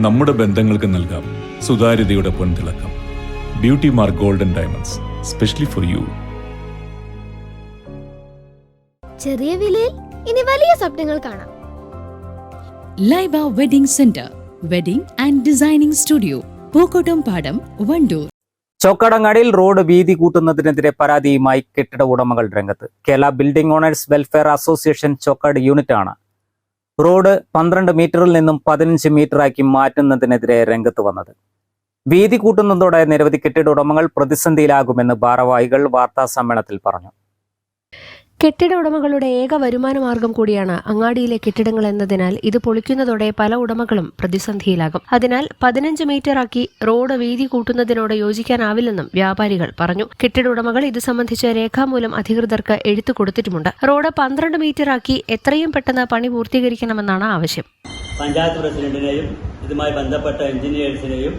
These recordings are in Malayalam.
നമ്മുടെ ബന്ധങ്ങൾക്ക് നൽകാം സുതാര്യതയുടെ പൊൻതിളക്കം. Beauty mark golden diamonds specially for you ചെറിയ വിലയിൽ ഇനി വലിയ സ്വപ്നങ്ങൾ കാണാം. Laiba wedding centre wedding and designing studio Pookkottumpadam Wandoor ചോക്കടങ്ങാടിയിൽ road വീതി കൂട്ടുന്നതിനെതിരെ പരാതിയുമായി കെട്ടിട ഉടമകൾ രംഗത്ത്. Kerala building owners welfare association Chokkad യൂണിറ്റാണ് റോഡ് പന്ത്രണ്ട് മീറ്ററിൽ നിന്നും പതിനഞ്ച് മീറ്ററാക്കി മാറ്റുന്നതിനെതിരെ രംഗത്ത് വന്നത്. വീതി കൂട്ടുന്നതോടെ നിരവധി കെട്ടിട ഉടമകൾ പ്രതിസന്ധിയിലാകുമെന്ന് ഭാരവാഹികൾ വാർത്താ സമ്മേളനത്തിൽ പറഞ്ഞു. കെട്ടിട ഉടമകളുടെ ഏക വരുമാന മാർഗം കൂടിയാണ് അങ്ങാടിയിലെ കെട്ടിടങ്ങൾ എന്നതിനാൽ ഇത് പൊളിക്കുന്നതോടെ പല ഉടമകളും പ്രതിസന്ധിയിലാകും. അതിനാൽ പതിനഞ്ച് മീറ്ററാക്കി റോഡ് വീതി കൂട്ടുന്നതിനോട് യോജിക്കാനാവില്ലെന്നും വ്യാപാരികൾ പറഞ്ഞു. കെട്ടിട ഉടമകൾ ഇത് സംബന്ധിച്ച് രേഖാമൂലം അധികൃതർക്ക് എഴുത്തു കൊടുത്തിട്ടുമുണ്ട്. റോഡ് പന്ത്രണ്ട് മീറ്ററാക്കി എത്രയും പെട്ടെന്ന് പണി പൂർത്തീകരിക്കണമെന്നാണ് ആവശ്യം. പഞ്ചായത്ത് പ്രസിഡന്റിനെയും ഇതുമായി ബന്ധപ്പെട്ട എഞ്ചിനീയേഴ്സിനെയും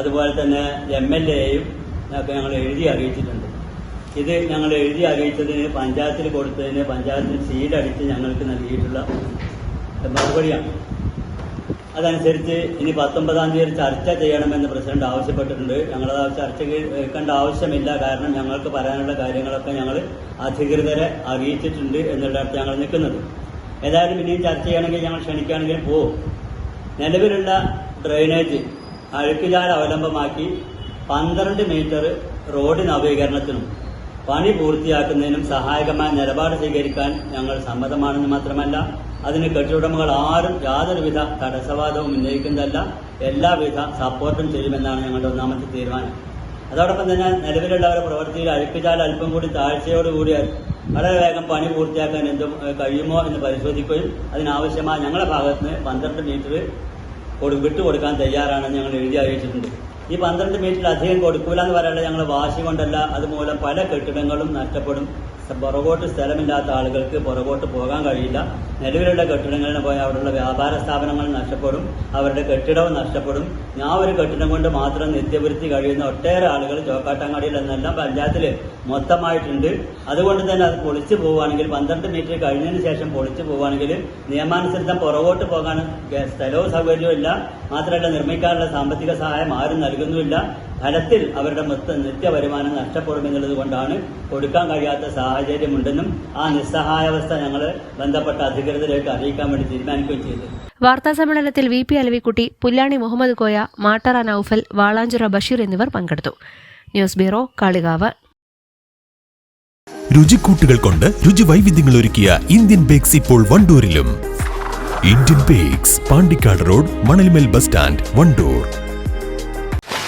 അതുപോലെ തന്നെ എം എൽ എയെയും ഞങ്ങൾ എഴുതി അറിയിച്ചിട്ടുണ്ട്. ഇത് ഞങ്ങൾ എഴുതി അറിയിച്ചതിന് പഞ്ചായത്തിൽ കൊടുത്തതിന് പഞ്ചായത്തിന് സീലടിച്ച് ഞങ്ങൾക്ക് നൽകിയിട്ടുള്ള മറുപടിയാണ്. അതനുസരിച്ച് ഇനി പത്തൊമ്പതാം തീയതി ചർച്ച ചെയ്യണമെന്ന് പ്രസിഡന്റ് ആവശ്യപ്പെട്ടിട്ടുണ്ട്. ഞങ്ങളത് ആ ചർച്ചയ്ക്ക് എടുക്കേണ്ട ആവശ്യമില്ല. കാരണം ഞങ്ങൾക്ക് പറയാനുള്ള കാര്യങ്ങളൊക്കെ ഞങ്ങൾ അധികൃതരെ അറിയിച്ചിട്ടുണ്ട് എന്നുള്ളിടത്ത് ഞങ്ങൾ നിൽക്കുന്നത്. ഏതായാലും ഇനിയും ചർച്ച ചെയ്യണമെങ്കിൽ ഞങ്ങൾ ക്ഷണിക്കുകയാണെങ്കിൽ പോവും. നിലവിലുള്ള ഡ്രെയിനേജ് അഴുക്കുചാൽ അവലംബമാക്കി പന്ത്രണ്ട് മീറ്റർ റോഡ് നവീകരണത്തിനും പണി പൂർത്തിയാക്കുന്നതിനും സഹായകമായ നിലപാട് സ്വീകരിക്കാൻ ഞങ്ങൾ സമ്മതമാണെന്ന് മാത്രമല്ല അതിന് കെട്ടിടമകൾ ആരും യാതൊരുവിധ തടസ്സവാദവും ഉന്നയിക്കുന്നതല്ല എല്ലാവിധ സപ്പോർട്ടും ചെയ്യുമെന്നാണ് ഞങ്ങളുടെ ഒന്നാമത്തെ തീരുമാനം. അതോടൊപ്പം തന്നെ നിലവിലുള്ളവരുടെ പ്രവൃത്തിയിൽ അഴുക്കുചാൽ അല്പം കൂടി താഴ്ചയോടുകൂടി വളരെ വേഗം പണി പൂർത്തിയാക്കാൻ എന്തും കഴിയുമോ എന്ന് പരിശോധിക്കുകയും അതിനാവശ്യമായ ഞങ്ങളുടെ ഭാഗത്ത് നിന്ന് പന്ത്രണ്ട് മീറ്റർ കൊടു വിട്ടുകൊടുക്കാൻ തയ്യാറാണെന്ന് ഞങ്ങൾ എഴുതി അറിയിച്ചിട്ടുണ്ട്. ഈ പന്ത്രണ്ട് മീറ്റർ അധികം കൊടുക്കൂല എന്ന് പറയാനുള്ള ഞങ്ങൾ വാശി കൊണ്ടല്ല. അതുമൂലം പല കെട്ടിടങ്ങളും നഷ്ടപ്പെടും. പുറകോട്ട് സ്ഥലമില്ലാത്ത ആളുകൾക്ക് പുറകോട്ട് പോകാൻ കഴിയില്ല. നിലവിലുള്ള കെട്ടിടങ്ങളിൽ പോയി അവിടെയുള്ള വ്യാപാര സ്ഥാപനങ്ങൾ നഷ്ടപ്പെടും. അവരുടെ കെട്ടിടവും നഷ്ടപ്പെടും. ഞാൻ ഒരു കെട്ടിടം കൊണ്ട് മാത്രം നിത്യവൃത്തി കഴിയുന്ന ഒട്ടേറെ ആളുകൾ ചോക്കാട്ടങ്ങാടിയിൽ എന്നെല്ലാം പഞ്ചായത്തിൽ മൊത്തമായിട്ടുണ്ട്. അതുകൊണ്ട് തന്നെ അത് പൊളിച്ചു പോവുകയാണെങ്കിൽ പന്ത്രണ്ട് മീറ്റർ കഴിഞ്ഞതിന് ശേഷം പൊളിച്ചു പോവുകയാണെങ്കിൽ നിയമാനുസൃതം പുറകോട്ട് പോകാൻ സ്ഥലവും സൗകര്യവും ഇല്ല. മാത്രമല്ല നിർമ്മിക്കാനുള്ള സാമ്പത്തിക സഹായം ആരും നൽകുന്നുമില്ല. ഫലത്തിൽ അവരുടെ മൊത്തം നിത്യ വരുമാനം നഷ്ടപ്പെടുമെന്നുള്ളത് കൊണ്ടാണ് കൊടുക്കാൻ കഴിയാത്ത സാഹചര്യമുണ്ടെന്നും ആ നിസ്സഹായാവസ്ഥ ഞങ്ങൾ ബന്ധപ്പെട്ട അധികൃതരേക്ക് അറിയിക്കാൻ വേണ്ടി തീരുമാനിക്കുകയും ചെയ്തു. വാർത്താ സമ്മേളനത്തിൽ വി പി അലവിക്കുട്ടി പുല്ലാണി മുഹമ്മദ് കോയ മാട്ടറ നൌഫൽ വാളാഞ്ചിറ ബഷീർ എന്നിവർ പങ്കെടുത്തു. News bureau Kalikavu. രുചിക്കൂട്ടുകൾ കൊണ്ട് രുചി വൈവിധ്യങ്ങൾ ഒരുക്കിയ ഇന്ത്യൻ ബേക്സ് ഇപ്പോൾ വണ്ടൂരിലും. Indian bakes Pandikkad road Manalmel bus stand Wandoor.